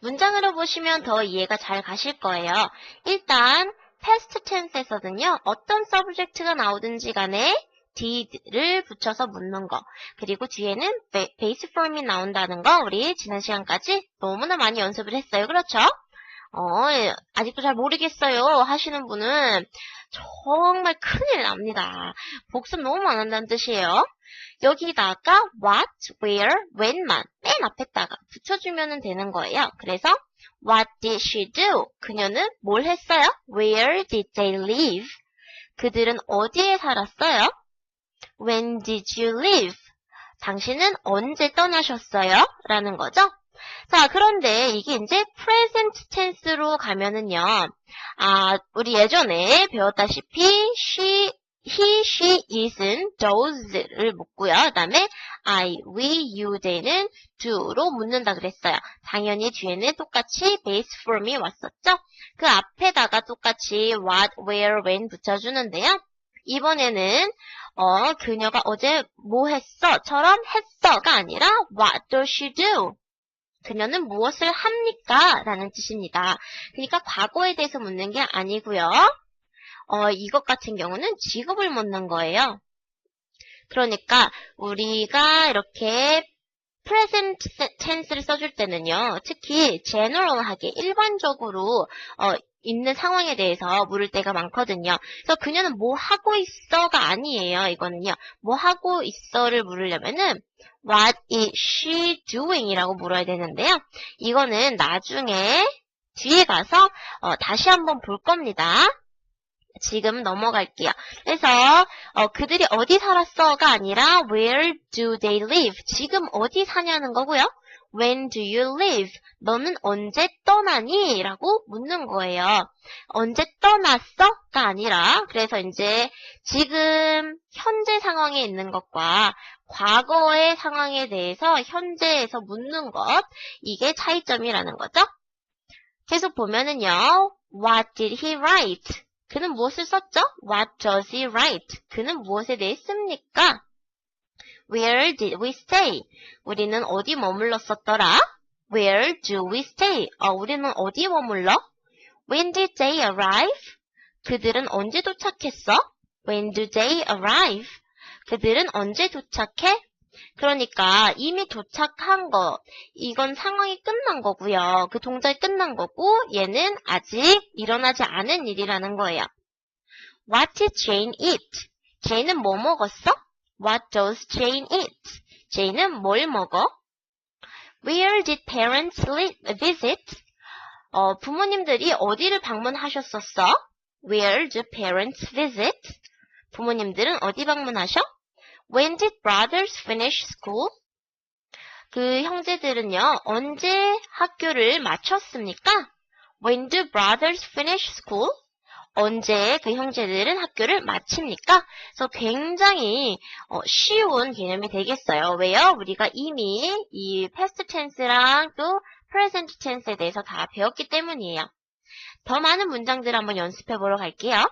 문장으로 보시면 더 이해가 잘 가실 거예요. 일단 past tense에서는요. 어떤 subject가 나오든지 간에 did를 붙여서 묻는 거. 그리고 뒤에는 base form이 나온다는 거 우리 지난 시간까지 너무나 많이 연습을 했어요. 그렇죠? 어, 예, 아직도 잘 모르겠어요 하시는 분은 정말 큰일 납니다. 복습 너무 안 한다는 뜻이에요. 여기다가 what, where, when만 맨 앞에다가 붙여주면 되는 거예요. 그래서 what did she do? 그녀는 뭘 했어요? Where did they live? 그들은 어디에 살았어요? When did you leave? 당신은 언제 떠나셨어요? 라는 거죠. 자, 그런데 이게 이제 present tense로 가면은요. 아, 우리 예전에 배웠다시피 she, he, she, is은 does를 묻고요. 그 다음에 I, we, you, they는 do로 묻는다 그랬어요. 당연히 뒤에는 똑같이 base form이 왔었죠. 그 앞에다가 똑같이 what, where, when 붙여주는데요. 이번에는 어, 그녀가 어제 뭐 했어? 처럼 했어가 아니라 what does she do? 그녀는 무엇을 합니까? 라는 뜻입니다. 그러니까 과거에 대해서 묻는 게 아니고요. 어, 이것 같은 경우는 직업을 묻는 거예요. 그러니까 우리가 이렇게 present tense를 써줄 때는요. 특히 general하게 일반적으로 어, 있는 상황에 대해서 물을 때가 많거든요. 그래서 그녀는 뭐 하고 있어가 아니에요. 이거는요. 뭐 하고 있어를 물으려면은 what is she doing 이라고 물어야 되는데요. 이거는 나중에 뒤에 가서 어, 다시 한번 볼 겁니다. 지금 넘어갈게요. 그래서 어, 그들이 어디 살았어가 아니라 where do they live? 지금 어디 사냐는 거고요. When do you leave? 너는 언제 떠나니? 라고 묻는 거예요. 언제 떠났어?가 아니라 그래서 이제 지금 현재 상황에 있는 것과 과거의 상황에 대해서 현재에서 묻는 것 이게 차이점이라는 거죠. 계속 보면은요. What did he write? 그는 무엇을 썼죠? What does he write? 그는 무엇에 대해 씁니까? Where did we stay? 우리는 어디 머물렀었더라? Where do we stay? 어, 우리는 어디 머물러? When did they arrive? 그들은 언제 도착했어? When do they arrive? 그들은 언제 도착해? 그러니까 이미 도착한 것, 이건 상황이 끝난 거고요. 그 동작이 끝난 거고 얘는 아직 일어나지 않은 일이라는 거예요. What did Jane eat? Jane은 뭐 먹었어? What does Jane eat? Jane은 뭘 먹어? Where did parents visit? 어, 부모님들이 어디를 방문하셨었어? Where do parents visit? 부모님들은 어디 방문하셔? When did brothers finish school? 그 형제들은요, 언제 학교를 마쳤습니까? When do brothers finish school? 언제 그 형제들은 학교를 마칩니까? 그래서 굉장히 어, 쉬운 개념이 되겠어요. 왜요? 우리가 이미 이 past tense랑 또 present tense에 대해서 다 배웠기 때문이에요. 더 많은 문장들 한번 연습해 보러 갈게요.